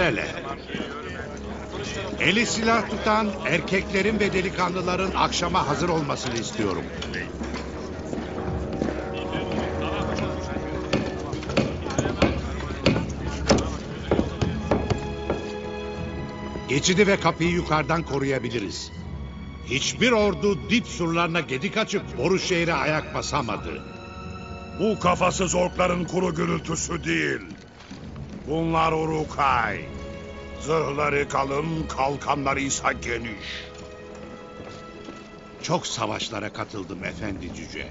hele. Eli silah tutan erkeklerin ve delikanlıların akşama hazır olmasını istiyorum. Geçidi ve kapıyı yukarıdan koruyabiliriz. Hiçbir ordu dip surlarına gedik açıp Boru şehre ayak basamadı. Bu kafasız orkların kuru gürültüsü değil. Bunlar Urukay. Zırhları kalın, kalkanları ise geniş. Çok savaşlara katıldım efendi cüce.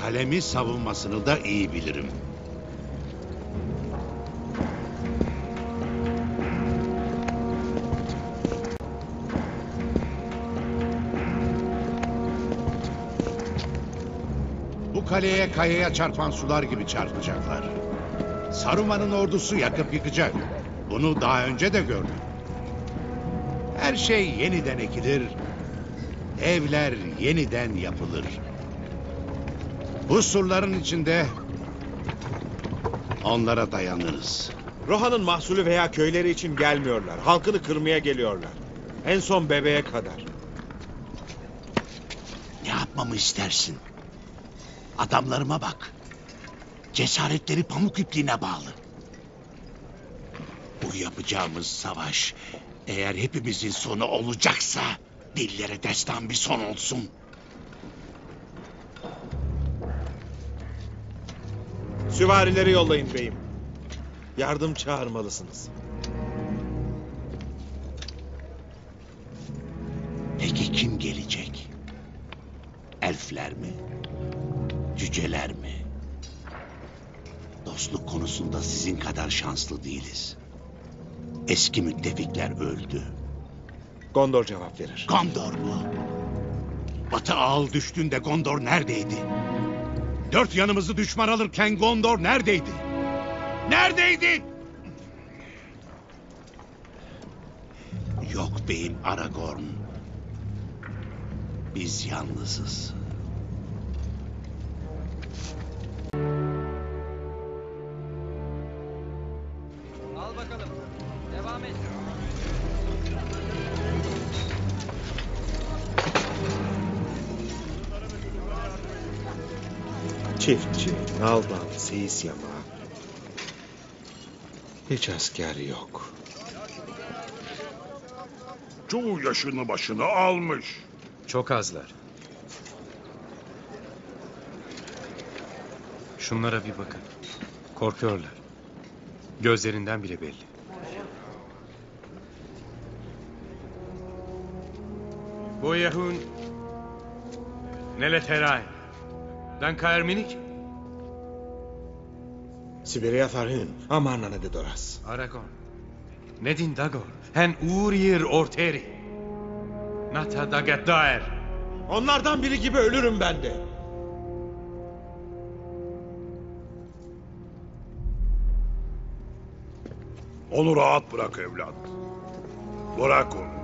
Kalemi savunmasını da iyi bilirim. Bu kaleye kayaya çarpan sular gibi çarpacaklar. Saruman'ın ordusu yakıp yıkacak. Bunu daha önce de gördüm. Her şey yeniden ekilir, evler yeniden yapılır. Bu surların içinde onlara dayanırız. Rohan'ın mahsulü veya köyleri için gelmiyorlar. Halkını kırmaya geliyorlar. En son bebeğe kadar. Ne yapmamı istersin? Adamlarıma bak. Cesaretleri pamuk ipliğine bağlı. Bu yapacağımız savaş eğer hepimizin sonu olacaksa dillere destan bir son olsun. Süvarileri yollayın beyim. Yardım çağırmalısınız. Peki kim gelecek? Elfler mi? Cüceler mi? Dostluk konusunda sizin kadar şanslı değiliz. Eski müttefikler öldü. Gondor cevap verir. Gondor mu? Batı ağıl düştüğünde Gondor neredeydi? Dört yanımızı düşman alırken Gondor neredeydi? Neredeydi? Yok beyim Aragorn. Biz yalnızız. Çiftçi, nalban, seyis yamağı. Hiç asker yok. Çoğu yaşını başını almış. Çok azlar. Şunlara bir bakın. Korkuyorlar. Gözlerinden bile belli. Bu Yahun Nele Teray. Dan Kaerminik. Sibirya Farhün, Amarnane de Doras. Aragon. Nedin Dagor. Hen Urir Orteri. Nata Dagaddaer. Onlardan biri gibi ölürüm ben de. Onu rahat bırak evlat. Bırak onu.